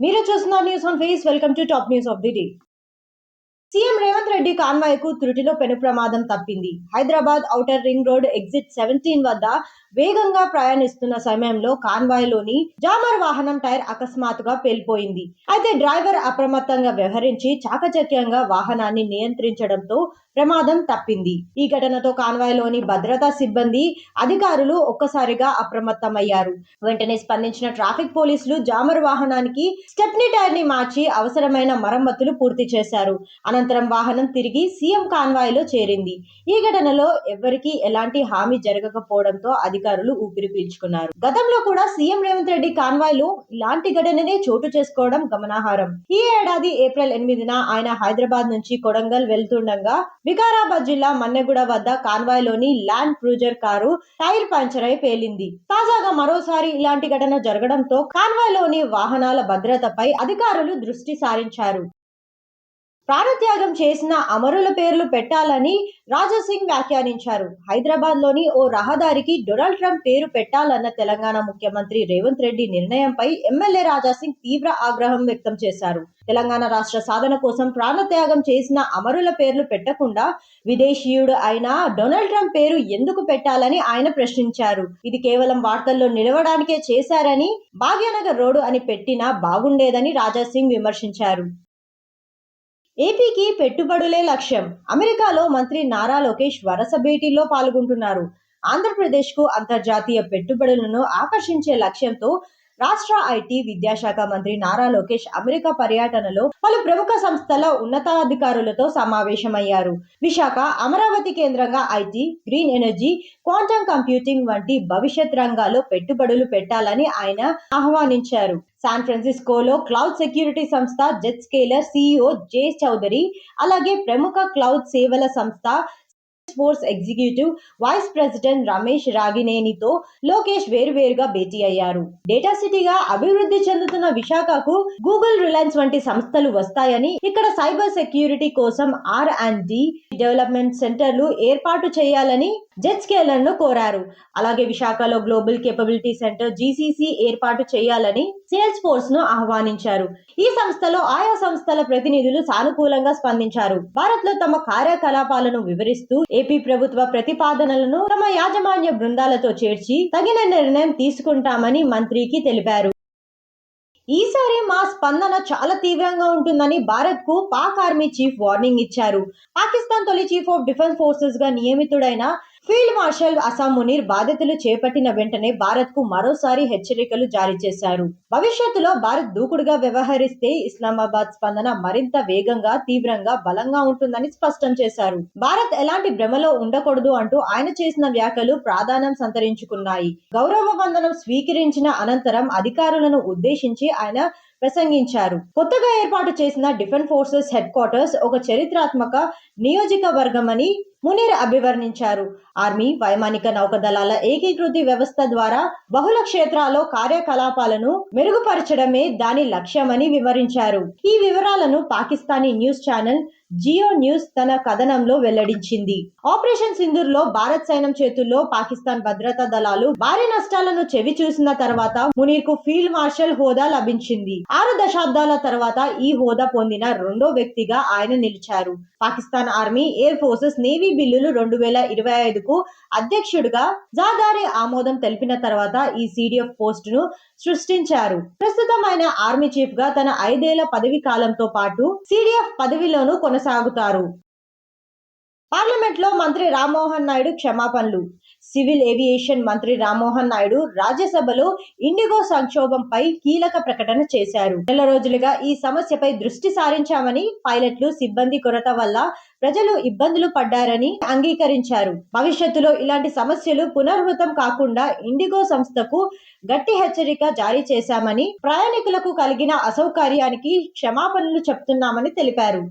మీరు చూస్తున్నారు news on face welcome to top news of the day CM Revanth Reddy కాన్వాయ్కు త్రుటిలో పెను ప్రమాదం తప్పింది. Hyderabad outer ring road exit seventeen వద్ద వేగంగా ప్రయాణిస్తున్న సమయంలో కాన్వాయ్లోని జామర్ వాహనం టైర్ అకస్మాత్తుగా పేలిపోయింది. అయితే డ్రైవర్ అప్రమత్తంగా వ్యవహరించి చాకచక్యంగా వాహనాన్ని నియంత్రించడంతో ప్రమాదం తప్పింది. ఈ ఘటనతో కాన్వాయ్లోని భద్రతా సిబ్బంది అధికారులు ఒక్కసారిగా అప్రమత్తమయ్యారు. వెంటనే స్పందించిన ట్రాఫిక్ పోలీసులు జామర్ వాహనానికి స్టెప్నీ టైర్ని మార్చి అవసరమైన మరమ్మతులు పూర్తి చేశారు. అనంతరం వాహనం తిరిగి సీఎం కాన్వాయ్లో చేరింది. ఈ ఘటనలో ఎవ్వరికీ ఎలాంటి హామీ జరగకపోవడంతో అధికారులు ఊపిరి పీల్చుకున్నారు. గతంలో కూడా సీఎం రేవంత్ రెడ్డి కాన్వాయ్లో ఇలాంటి ఘటననే చోటు చేసుకోవడం గమనార్హం. ఈ ఏడాది ఏప్రిల్ ఎనిమిదిన ఆయన హైదరాబాద్ నుంచి కొడంగల్ వెళ్తుండగా వికారాబాద్ జిల్లా మన్నెగూడ వద్ద కాన్వాయ్లోని land cruiser car tyre puncture అయి పేలింది. తాజాగా మరోసారి ఇలాంటి ఘటన జరగడంతో కాన్వాయ్లోని వాహనాల భద్రతపై అధికారులు దృష్టి సారించారు. ప్రాణత్యాగం చేసిన అమరుల పేర్లు పెట్టాలని రాజాసింగ్ వ్యాఖ్యానించారు. హైదరాబాద్లోని ఓ రహదారికి డొనాల్డ్ ట్రంప్ పేరు పెట్టాలన్న తెలంగాణ ముఖ్యమంత్రి రేవంత్ రెడ్డి నిర్ణయంపై ఎమ్మెల్యే రాజాసింగ్ తీవ్ర ఆగ్రహం వ్యక్తం చేశారు. తెలంగాణ రాష్ట్ర సాధన కోసం ప్రాణత్యాగం చేసిన అమరుల పేర్లు పెట్టకుండా విదేశీయుడు అయిన డొనాల్డ్ ట్రంప్ పేరు ఎందుకు పెట్టాలని ఆయన ప్రశ్నించారు. ఇది కేవలం వార్తల్లో నిలవడానికే చేశారని భాగ్యనగర్ రోడ్డు అని పెట్టినా బాగుండేదని రాజాసింగ్ విమర్శించారు. ఏపీకి పెట్టుబడులే లక్ష్యం. అమెరికాలో మంత్రి నారా లోకేష్ వరస భేటీల్లో పాల్గొంటున్నారు. ఆంధ్రప్రదేశ్కు అంతర్జాతీయ పెట్టుబడులను ఆకర్షించే లక్ష్యంతో రాష్ట్ర ఐటీ విద్యాశాఖ మంత్రి నారా లోకేష్ అమెరికా పర్యటనలో పలు ప్రముఖ సంస్థల ఉన్నతాధికారులతో సమావేశమయ్యారు. విశాఖ అమరావతి కేంద్రంగా IT green energy quantum computing వంటి భవిష్యత్ రంగాల్లో పెట్టుబడులు పెట్టాలని ఆయన ఆహ్వానించారు. శాన్ ఫ్రాన్సిస్కోలో క్లౌడ్ సెక్యూరిటీ సంస్థ Zscaler CEO Jay Chowdary అలాగే ప్రముఖ క్లౌడ్ సేవల సంస్థ force executive vice president Ramesh రాగినేనితో Lokesh వేరువేరుగా భేటీ అయ్యారు. డేటా సిటీగా అభివృద్ధి చెందుతున్న విశాఖకు గూగుల్ రిలయన్స్ వంటి సంస్థలు వస్తాయని ఇక్కడ సైబర్ సెక్యూరిటీ కోసం ఆర్ అండ్ డి డెవలప్మెంట్ సెంటర్లు ఏర్పాటు చేయాలని జెట్ స్కేలర్ను కోరారు. అలాగే విశాఖలో గ్లోబల్ కేపబిలిటీ సెంటర్ జీసీసీ ఏర్పాటు చేయాలని సేల్స్ ఫోర్స్ను ఆహ్వానించారు. ఈ సంస్థలో ఆయా సంస్థల ప్రతినిధులు సానుకూలంగా స్పందించారు. భారత్లో తమ కార్యకలాపాలను వివరిస్తూ ఏపీ ప్రభుత్వ ప్రతిపాదనలను తమ యాజమాన్య బృందాలతో చేర్చి తగిన నిర్ణయం తీసుకుంటామని మంత్రికి తెలిపారు. ఈసారి మా స్పందన చాలా తీవ్రంగా ఉంటుందని భారత్కు పాక్ ఆర్మీ చీఫ్ వార్నింగ్ ఇచ్చారు. పాకిస్తాన్ తొలి చీఫ్ ఆఫ్ డిఫెన్స్ ఫోర్సెస్గా నియమితుడైన ఫీల్డ్ మార్షల్ అసాం మునీర్ బాధ్యతలు చేపట్టిన వెంటనే భారత్కు మరోసారి హెచ్చరికలు జారీ చేశారు. భవిష్యత్తులో భారత్ దూకుడుగా వ్యవహరిస్తే ఇస్లామాబాద్ స్పందన మరింత వేగంగా తీవ్రంగా బలంగా ఉంటుందని స్పష్టం చేశారు. భారత్ ఎలాంటి భ్రమలో ఉండకూడదు అంటూ ఆయన చేసిన వ్యాఖ్యలు ప్రాధాన్యం సంతరించుకున్నాయి. గౌరవ వందనం స్వీకరించిన అనంతరం అధికారులను ఉద్దేశించి ఆయన ప్రసంగించారు. కొత్తగా ఏర్పాటు చేసిన డిఫెన్స్ ఫోర్సెస్ హెడ్ క్వార్టర్స్ ఒక చరిత్రాత్మక నియోజకవర్గమని మునీర్ అభివర్ణించారు. ఆర్మీ వైమానిక నౌకదళాల ఏకీకృతి వ్యవస్థ ద్వారా బహుళ క్షేత్రాల్లో కార్యకలాపాలను మెరుగుపరచడమే దాని లక్ష్యమని వివరించారు. ఈ వివరాలను Pakistani news channel Geo news తన కథనంలో వెల్లడించింది. ఆపరేషన్ సింధూర్లో భారత్ సైన్యం చేతుల్లో పాకిస్తాన్ భద్రతా దళాలు భారీ నష్టాలను చెవి చూసిన తర్వాత మునీర్కు ఫీల్డ్ మార్షల్ హోదా లభించింది. ఆరు దశాబ్దాల తర్వాత ఈ హోదా పొందిన రెండో వ్యక్తిగా ఆయన నిలిచారు. Pakistan army air forces navy బిల్లులు రెండు వేల ఇరవై ఐదుకు అధ్యక్షుడిగా జాదారి ఆమోదం తెలిపిన తర్వాత ఈ సిడిఎఫ్ పోస్ట్ను సృష్టించారు. ప్రస్తుతం ఆయన ఆర్మీ చీఫ్గా తన ఐదేళ్ళ పదవి కాలంతో పాటు సిడిఎఫ్ పదవిలోనూ కొనసాగుతారు. పార్లమెంట్లో మంత్రి రామ్మోహన్ నాయుడు క్షమాపణలు. సివిల్ ఏవియేషన్ మంత్రి రామ్మోహన్ నాయుడు రాజ్యసభలో ఇండిగో సంక్షోభంపై కీలక ప్రకటన చేశారు. నెల రోజులుగా ఈ సమస్యపై దృష్టి సారించామని పైలట్లు సిబ్బంది కొరత వల్ల ప్రజలు ఇబ్బందులు పడ్డారని అంగీకరించారు. భవిష్యత్తులో ఇలాంటి సమస్యలు పునరావృతం కాకుండా ఇండిగో సంస్థకు గట్టి హెచ్చరిక జారీ చేశామని ప్రయాణికులకు కలిగిన అసౌకర్యానికి క్షమాపణలు చెప్తున్నామని తెలిపారు.